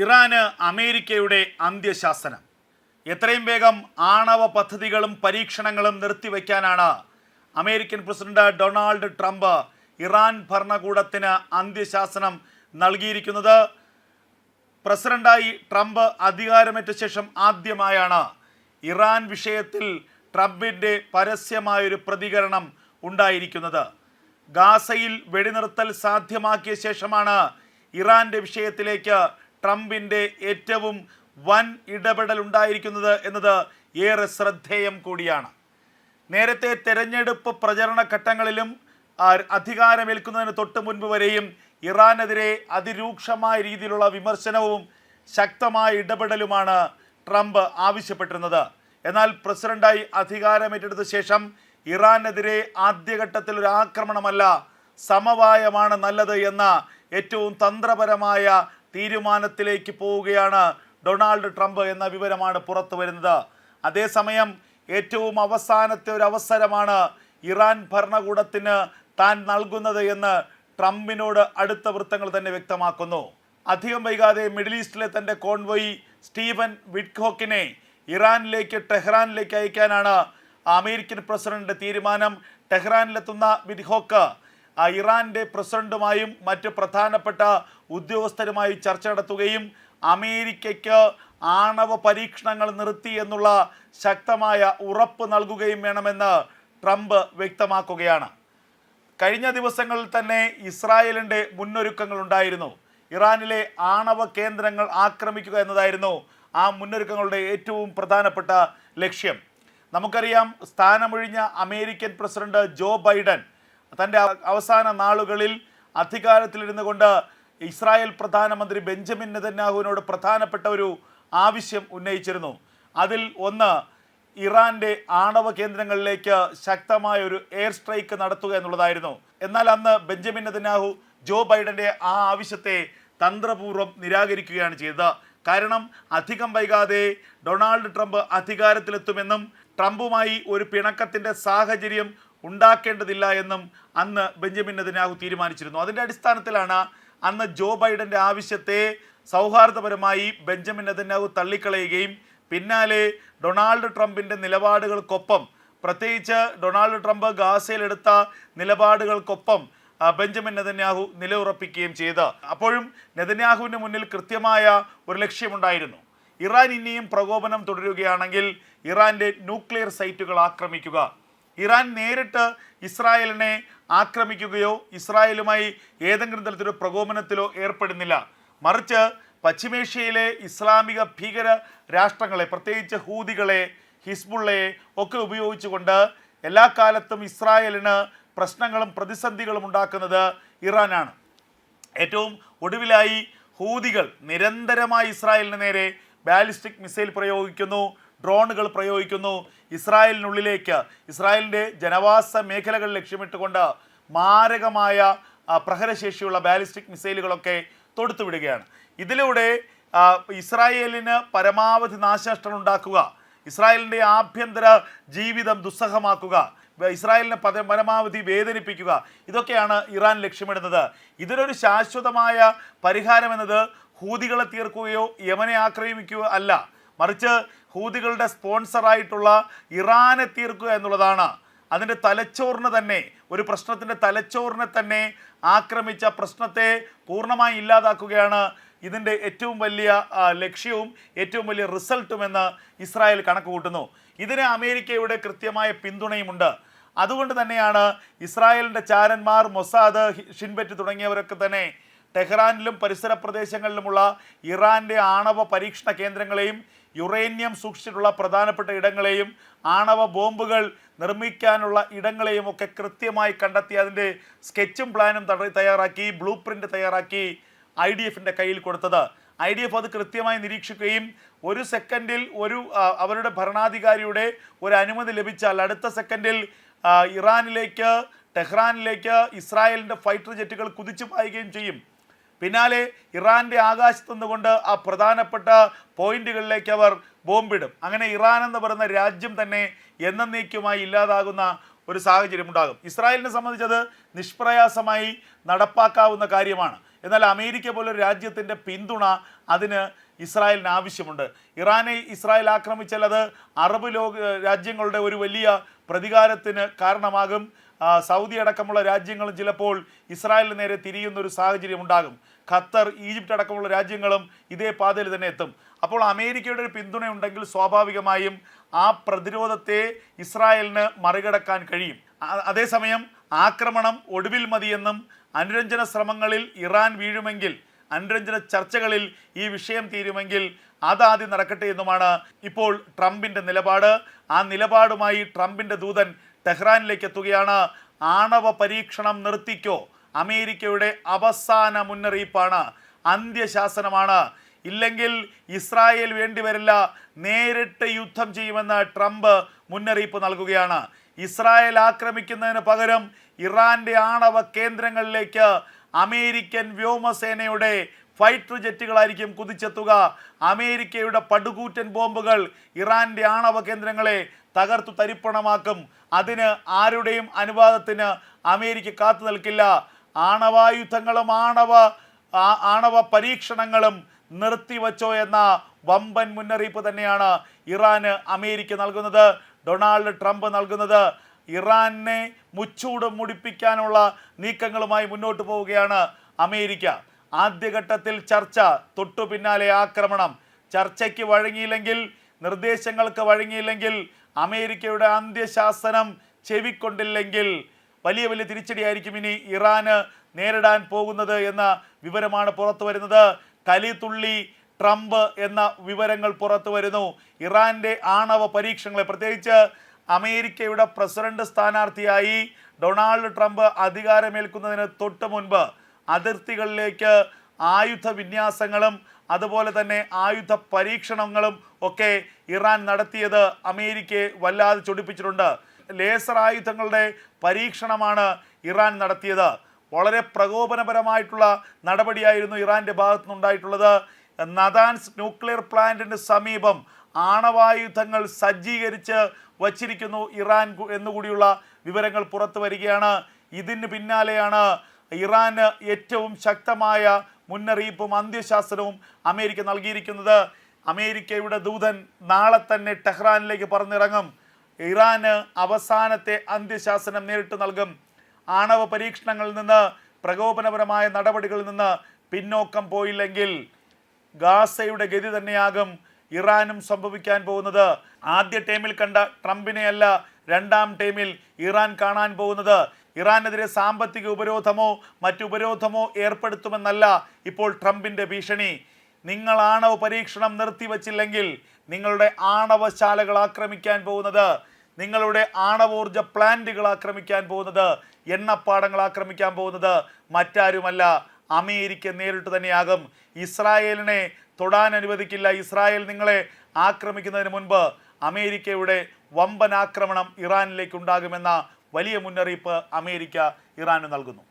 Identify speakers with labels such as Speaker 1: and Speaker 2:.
Speaker 1: ഇറാന് അമേരിക്കയുടെ അന്ത്യശാസനം. എത്രയും വേഗം ആണവ പദ്ധതികളും പരീക്ഷണങ്ങളും നിർത്തിവെക്കാനാണ് American president Donald Trump Iran ഭരണകൂടത്തിന് അന്ത്യശാസനം നൽകിയിരിക്കുന്നത്. പ്രസിഡന്റായി ട്രംപ് അധികാരമേറ്റ ശേഷം ആദ്യമായാണ് ഇറാൻ വിഷയത്തിൽ ട്രംപിന്റെ പരസ്യമായൊരു പ്രതികരണം ഉണ്ടായിരിക്കുന്നത്. ഗാസയിൽ വെടിനിർത്തൽ സാധ്യമാക്കിയ ശേഷമാണ് ഇറാന്റെ വിഷയത്തിലേക്ക് ട്രംപിന്റെ ഏറ്റവും വൻ ഇടപെടൽ ഉണ്ടായിരിക്കുന്നത് എന്നത് ഏറെ ശ്രദ്ധേയം കൂടിയാണ്. നേരത്തെ തെരഞ്ഞെടുപ്പ് പ്രചരണ ഘട്ടങ്ങളിലും അധികാരമേൽക്കുന്നതിന് തൊട്ട് മുൻപ് വരെയും ഇറാനെതിരെ അതിരൂക്ഷമായ രീതിയിലുള്ള വിമർശനവും ശക്തമായ ഇടപെടലുമാണ് ട്രംപ് ആവശ്യപ്പെട്ടിരുന്നത്. എന്നാൽ പ്രസിഡന്റായി അധികാരമേറ്റെടുത്ത ശേഷം ഇറാനെതിരെ ആദ്യഘട്ടത്തിൽ ഒരു ആക്രമണമല്ല സമവായമാണ് നല്ലത് എന്ന ഏറ്റവും തന്ത്രപരമായ തീരുമാനത്തിലേക്ക് പോവുകയാണ് ഡൊണാൾഡ് ട്രംപ് എന്ന വിവരമാണ് പുറത്തു വരുന്നത്. അതേസമയം ഏറ്റവും അവസാനത്തെ ഒരു അവസരമാണ് ഇറാൻ ഭരണകൂടത്തിന് താൻ നൽകുന്നത് എന്ന് ട്രംപിനോട് അടുത്ത വൃത്തങ്ങൾ തന്നെ വ്യക്തമാക്കുന്നു. അധികം വൈകാതെ മിഡിൽ ഈസ്റ്റിലെ തന്റെ കോൺവോയി സ്റ്റീവൻ വിഡ്കോക്കിനെ ഇറാനിലേക്ക് ടെഹ്റാനിലേക്ക് അയക്കാനാണ് അമേരിക്കൻ പ്രസിഡന്റ് തീരുമാനം. ടെഹ്റാനിലെത്തുന്ന വിറ്റ്ഹോക്ക് ഇറാന്റെ പ്രസിഡന്റുമായും മറ്റ് പ്രധാനപ്പെട്ട ഉദ്യോഗസ്ഥരുമായി ചർച്ച നടത്തുകയും അമേരിക്കയ്ക്ക് ആണവ പരീക്ഷണങ്ങൾ നിർത്തി എന്നുള്ള ശക്തമായ ഉറപ്പ് നൽകുകയും വേണമെന്ന് ട്രംപ് വ്യക്തമാക്കുകയാണ്. കഴിഞ്ഞ ദിവസങ്ങളിൽ തന്നെ ഇസ്രായേലിന്റെ മുന്നൊരുക്കങ്ങൾ ഉണ്ടായിരുന്നു. ഇറാനിലെ ആണവ കേന്ദ്രങ്ങൾ ആക്രമിക്കുക എന്നതായിരുന്നു ആ മുന്നൊരുക്കങ്ങളുടെ ഏറ്റവും പ്രധാനപ്പെട്ട ലക്ഷ്യം. നമുക്കറിയാം സ്ഥാനമൊഴിഞ്ഞ അമേരിക്കൻ പ്രസിഡന്റ് ജോ ബൈഡൻ തന്റെ അവസാന നാളുകളിൽ അധികാരത്തിലിരുന്നു കൊണ്ട് ഇസ്രായേൽ പ്രധാനമന്ത്രി ബെഞ്ചമിൻ നെതന്യാഹുവിനോട് പ്രധാനപ്പെട്ട ഒരു ആവശ്യം ഉന്നയിച്ചിരുന്നു. അതിൽ ഒന്ന് ഇറാന്റെ ആണവ കേന്ദ്രങ്ങളിലേക്ക് ശക്തമായ ഒരു എയർ സ്ട്രൈക്ക് നടത്തുക എന്നുള്ളതായിരുന്നു. എന്നാൽ അന്ന് ബെഞ്ചമിൻ നെതന്യാഹു ജോ ബൈഡന്റെ ആ ആവശ്യത്തെ തന്ത്രപൂർവം നിരാകരിക്കുകയാണ് ചെയ്തത്. കാരണം അധികം വൈകാതെ ഡൊണാൾഡ് ട്രംപ് അധികാരത്തിലെത്തുമെന്നും ട്രംപുമായി ഒരു പിണക്കത്തിന്റെ സാഹചര്യം ഉണ്ടാക്കേണ്ടതില്ല എന്നും അന്ന് ബെഞ്ചമിൻ നെതന്യാഹു തീരുമാനിച്ചിരുന്നു. അതിന്റെ അടിസ്ഥാനത്തിലാണ് അന്ന് ജോ ബൈഡന്റെ ആവശ്യത്തെ സൗഹാർദ്ദപരമായി ബെഞ്ചമിൻ നെതന്യാഹു തള്ളിക്കളയുകയും പിന്നാലെ ഡൊണാൾഡ് ട്രംപിന്റെ നിലപാടുകൾക്കൊപ്പം പ്രത്യേകിച്ച് ഡൊണാൾഡ് ട്രംപ് ഗാസയിലെടുത്ത നിലപാടുകൾക്കൊപ്പം ബെഞ്ചമിൻ നെതന്യാഹു നിലയുറപ്പിക്കുകയും ചെയ്ത്. അപ്പോഴും നെതന്യാഹുവിന് മുന്നിൽ കൃത്യമായ ഒരു ലക്ഷ്യമുണ്ടായിരുന്നു. ഇറാൻ ഇനിയും പ്രകോപനം തുടരുകയാണെങ്കിൽ ഇറാന്റെ ന്യൂക്ലിയർ സൈറ്റുകൾ ആക്രമിക്കുക. ഇറാൻ നേരിട്ട് ഇസ്രായേലിനെ ആക്രമിക്കുകയോ ഇസ്രായേലുമായി ഏതെങ്കിലും തരത്തിലൊരു പ്രകോപനത്തിലോ ഏർപ്പെടുന്നില്ല. മറിച്ച് പശ്ചിമേഷ്യയിലെ ഇസ്ലാമിക ഭീകര രാഷ്ട്രങ്ങളെ പ്രത്യേകിച്ച് ഹൂതികളെ ഹിസ്ബുള്ളയെ ഒക്കെ ഉപയോഗിച്ചുകൊണ്ട് എല്ലാ കാലത്തും ഇസ്രായേലിന് പ്രശ്നങ്ങളും പ്രതിസന്ധികളും ഉണ്ടാക്കുന്നത് ഇറാനാണ്. ഏറ്റവും ഒടുവിലായി ഹൂതികൾ നിരന്തരമായി ഇസ്രായേലിന് നേരെ ബാലിസ്റ്റിക് മിസൈൽ പ്രയോഗിക്കുന്നു. ഡ്രോണുകൾ പ്രയോഗിക്കുന്നു ഇസ്രായേലിനുള്ളിലേക്ക്. ഇസ്രായേലിന്റെ ജനവാസ മേഖലകൾ ലക്ഷ്യമിട്ടുകൊണ്ട് മാരകമായ പ്രഹരശേഷിയുള്ള ബാലിസ്റ്റിക് മിസൈലുകളൊക്കെ തൊടുത്തുവിടുകയാണ്. ഇതിലൂടെ ഇസ്രായേലിന് പരമാവധി നാശനഷ്ടങ്ങൾ ഉണ്ടാക്കുക ഇസ്രായേലിന്റെ ആഭ്യന്തര ജീവിതം ദുസ്സഹമാക്കുക ഇസ്രായേലിനെ പത പരമാവധി വേദനിപ്പിക്കുക ഇതൊക്കെയാണ് ഇറാൻ ലക്ഷ്യമിടുന്നത്. ഇതിനൊരു ശാശ്വതമായ പരിഹാരം എന്നത് ഹൂതികളെ തീർക്കുകയോ യമനെ ആക്രമിക്കുകയോ അല്ല. മറിച്ച് ഹൂതികളുടെ സ്പോൺസറായിട്ടുള്ള ഇറാനെ തീർക്കുക എന്നുള്ളതാണ്. അതിന്റെ തലച്ചോറിന് തന്നെ ഒരു പ്രശ്നത്തിന്റെ തലച്ചോറിനെ തന്നെ ആക്രമിച്ച പ്രശ്നത്തെ പൂർണമായി ഇല്ലാതാക്കുകയാണ് ഇതിന്റെ ഏറ്റവും വലിയ ലക്ഷ്യവും ഏറ്റവും വലിയ റിസൾട്ടും എന്ന് ഇസ്രായേൽ കണക്ക് കൂട്ടുന്നു ഇതിന് അമേരിക്കയുടെ കൃത്യമായ പിന്തുണയുമുണ്ട്. അതുകൊണ്ട് തന്നെയാണ് ഇസ്രായേലിന്റെ ചാരന്മാർ മൊസാദ് ഷിൻബെറ്റ് തുടങ്ങിയവരൊക്കെ തന്നെ ടെഹ്റാനിലും പരിസര പ്രദേശങ്ങളിലുമുള്ള ഇറാന്റെ ആണവ പരീക്ഷണ കേന്ദ്രങ്ങളെയും യുറേനിയം സൂക്ഷിച്ചിട്ടുള്ള പ്രധാനപ്പെട്ട ഇടങ്ങളെയും ആണവ ബോംബുകൾ നിർമ്മിക്കാനുള്ള ഇടങ്ങളെയും ഒക്കെ കൃത്യമായി കണ്ടെത്തി അതിന്റെ സ്കെച്ചും പ്ലാനും തയ്യാറാക്കി ബ്ലൂ പ്രിന്റ് തയ്യാറാക്കി ഐ ഡി എഫിന്റെ കയ്യിൽ കൊടുത്തത്. ഐ ഡി എഫ് അത് കൃത്യമായി നിരീക്ഷിക്കുകയും ഒരു സെക്കൻഡിൽ ഒരു അവരുടെ ഭരണാധികാരിയുടെ ഒരു അനുമതി ലഭിച്ചാൽ അടുത്ത സെക്കൻഡിൽ ഇറാനിലേക്ക് ടെഹ്റാനിലേക്ക് ഇസ്രായേലിന്റെ ഫൈറ്റർ ജെറ്റുകൾ കുതിച്ചു പായുകയും ചെയ്യും. പിന്നാലെ ഇറാന്റെ ആകാശത്തു നിന്നുകൊണ്ട് ആ പ്രധാനപ്പെട്ട പോയിന്റുകളിലേക്ക് അവർ ബോംബിടും. അങ്ങനെ ഇറാൻ എന്ന് പറയുന്ന രാജ്യം തന്നെ എന്നേക്കുമായി ഇല്ലാതാകുന്ന ഒരു സാഹചര്യം ഉണ്ടാകും. ഇസ്രായേലിനെ സംബന്ധിച്ചത് നിഷ്പ്രയാസമായി നടപ്പാക്കാവുന്ന കാര്യമാണ്. എന്നാൽ അമേരിക്ക പോലൊരു രാജ്യത്തിന്റെ പിന്തുണ അതിന് ഇസ്രായേലിന് ആവശ്യമുണ്ട്. ഇറാനെ ഇസ്രായേൽ ആക്രമിച്ചാൽ അത് അറബ് ലോക രാജ്യങ്ങളുടെ ഒരു വലിയ പ്രതികാരത്തിന് കാരണമാകും. സൗദി അടക്കമുള്ള രാജ്യങ്ങളും ചിലപ്പോൾ ഇസ്രായേലിന് നേരെ തിരിയുന്ന ഒരു സാഹചര്യം ഉണ്ടാകും. ഖത്തർ ഈജിപ്റ്റ് അടക്കമുള്ള രാജ്യങ്ങളും ഇതേ പാതയിൽ തന്നെ എത്തും. അപ്പോൾ അമേരിക്കയുടെ ഒരു പിന്തുണയുണ്ടെങ്കിൽ സ്വാഭാവികമായും ആ പ്രതിരോധത്തെ ഇസ്രായേലിന് മറികടക്കാൻ കഴിയും. അതേസമയം ആക്രമണം ഒടുവിൽ മതിയെന്നും അനുരഞ്ജന ശ്രമങ്ങളിൽ ഇറാൻ വീഴുമെങ്കിൽ അനുരഞ്ജന ചർച്ചകളിൽ ഈ വിഷയം തീരുമെങ്കിൽ അതാദ്യം നടക്കട്ടെ എന്നുമാണ് ഇപ്പോൾ ട്രംപിന്റെ നിലപാട്. ആ നിലപാടുമായി ട്രംപിന്റെ ദൂതൻ ടെഹ്റാനിലേക്ക് എത്തുകയാണ്. ആണവ പരീക്ഷണം നിർത്തിക്കോ. അമേരിക്കയുടെ അവസാന മുന്നറിയിപ്പാണ്. അന്ത്യശാസനമാണ്. ഇല്ലെങ്കിൽ ഇസ്രായേൽ വേണ്ടിവരില്ല നേരിട്ട് യുദ്ധം ചെയ്യുമെന്ന് ട്രംപ് മുന്നറിയിപ്പ് നൽകുകയാണ്. ഇസ്രായേൽ ആക്രമിക്കുന്നതിന് പകരം ഇറാന്റെ ആണവ കേന്ദ്രങ്ങളിലേക്ക് അമേരിക്കൻ വ്യോമസേനയുടെ ഫൈറ്റർ ജെറ്റുകളായിരിക്കും കുതിച്ചെത്തുക. അമേരിക്കയുടെ പടുകൂറ്റൻ ബോംബുകൾ ഇറാന്റെ ആണവ കേന്ദ്രങ്ങളെ തകർത്തു തരിപ്പണമാക്കും. അതിന് ആരുടെയും അനുവാദത്തിന് അമേരിക്ക കാത്തു നിൽക്കില്ല. ആണവായുധങ്ങളും ആണവ ആണവ പരീക്ഷണങ്ങളും നിർത്തിവച്ചോ എന്ന വമ്പൻ മുന്നറിയിപ്പ് തന്നെയാണ് ഇറാന് അമേരിക്ക നൽകുന്നത്. ഡൊണാൾഡ് ട്രംപ് നൽകുന്നത്. ഇറാനെ മുച്ചൂട് മുടിപ്പിക്കാനുള്ള നീക്കങ്ങളുമായി മുന്നോട്ട് പോവുകയാണ് അമേരിക്ക. ആദ്യഘട്ടത്തിൽ ചർച്ച തൊട്ടു പിന്നാലെ ആക്രമണം. ചർച്ചയ്ക്ക് വഴങ്ങിയില്ലെങ്കിൽ നിർദ്ദേശങ്ങൾക്ക് വഴങ്ങിയില്ലെങ്കിൽ അമേരിക്കയുടെ അന്ത്യശാസനം ചെവിക്കൊണ്ടില്ലെങ്കിൽ വലിയ വലിയ തിരിച്ചടിയായിരിക്കും ഇനി ഇറാന് നേരിടാൻ പോകുന്നത് എന്ന വിവരമാണ് പുറത്തു വരുന്നത്. കലിതുള്ളി ട്രംപ് എന്ന വിവരങ്ങൾ പുറത്തു വരുന്നു. ഇറാന്റെ ആണവ പരീക്ഷണങ്ങളെ പ്രത്യേകിച്ച് അമേരിക്കയുടെ പ്രസിഡന്റ് സ്ഥാനാർത്ഥിയായി ഡൊണാൾഡ് ട്രംപ് അധികാരമേൽക്കുന്നതിന് തൊട്ട് മുൻപ് അതിർത്തികളിലേക്ക് ആയുധ വിന്യാസങ്ങളും അതുപോലെ തന്നെ ആയുധ പരീക്ഷണങ്ങളും ഒക്കെ ഇറാൻ നടത്തിയത് അമേരിക്കയെ വല്ലാതെ ചൊടിപ്പിച്ചിട്ടുണ്ട്. ലേസർ ആയുധങ്ങളുടെ പരീക്ഷണമാണ് ഇറാൻ നടത്തിയത്. വളരെ പ്രകോപനപരമായിട്ടുള്ള നടപടിയായിരുന്നു ഇറാന്റെ ഭാഗത്തു നിന്നുണ്ടായിട്ടുള്ളത് നദാൻസ് ന്യൂക്ലിയർ പ്ലാന്റിന് സമീപം ആണവായുധങ്ങൾ സജ്ജീകരിച്ച് വച്ചിരിക്കുന്നു ഇറാൻ എന്നുകൂടിയുള്ള വിവരങ്ങൾ പുറത്തു വരികയാണ്. ഇതിന് പിന്നാലെയാണ് ഇറാന് ഏറ്റവും ശക്തമായ മുന്നറിയിപ്പും അന്ത്യശാസനവും അമേരിക്ക നൽകിയിരിക്കുന്നത്. അമേരിക്കയുടെ ദൂതൻ നാളെ തന്നെ ടെഹ്റാനിലേക്ക് പറഞ്ഞിറങ്ങും ഇറാന് അവസാനത്തെ അന്ത്യശാസനം നേരിട്ട് നൽകും. ആണവ പരീക്ഷണങ്ങളിൽ നിന്ന് പ്രകോപനപരമായ നടപടികളിൽ നിന്ന് പിന്നോക്കം പോയില്ലെങ്കിൽ ഗാസയുടെ ഗതി തന്നെയാകും ഇറാനും സംഭവിക്കാൻ പോകുന്നത്. ആദ്യ ടൈമിൽ കണ്ട ട്രംപിനെയല്ല രണ്ടാം ടൈമിൽ ഇറാൻ കാണാൻ പോകുന്നത്. ഇറാനെതിരെ സാമ്പത്തിക ഉപരോധമോ മറ്റു ഉപരോധമോ ഏർപ്പെടുത്തുമെന്നല്ല ഇപ്പോൾ ട്രംപിന്റെ ഭീഷണി. നിങ്ങൾ ആണവ പരീക്ഷണം നിർത്തിവച്ചില്ലെങ്കിൽ നിങ്ങളുടെ ആണവശാലകൾ ആക്രമിക്കാൻ പോകുന്നത് നിങ്ങളുടെ ആണവോർജ പ്ലാന്റുകൾ ആക്രമിക്കാൻ പോകുന്നത് എണ്ണപ്പാടങ്ങൾ ആക്രമിക്കാൻ പോകുന്നത് മറ്റാരുമല്ല. അമേരിക്ക നേരിട്ട് തന്നെയാകും. ഇസ്രായേലിനെ തൊടാൻ അനുവദിക്കില്ല. ഇസ്രായേൽ നിങ്ങളെ ആക്രമിക്കുന്നതിന് മുൻപ് അമേരിക്കയുടെ വമ്പൻ ആക്രമണം ഇറാനിലേക്ക് ഉണ്ടാകുമെന്ന വലിയ മുന്നറിയിപ്പ് അമേരിക്ക ഇറാന് നൽകുന്നു.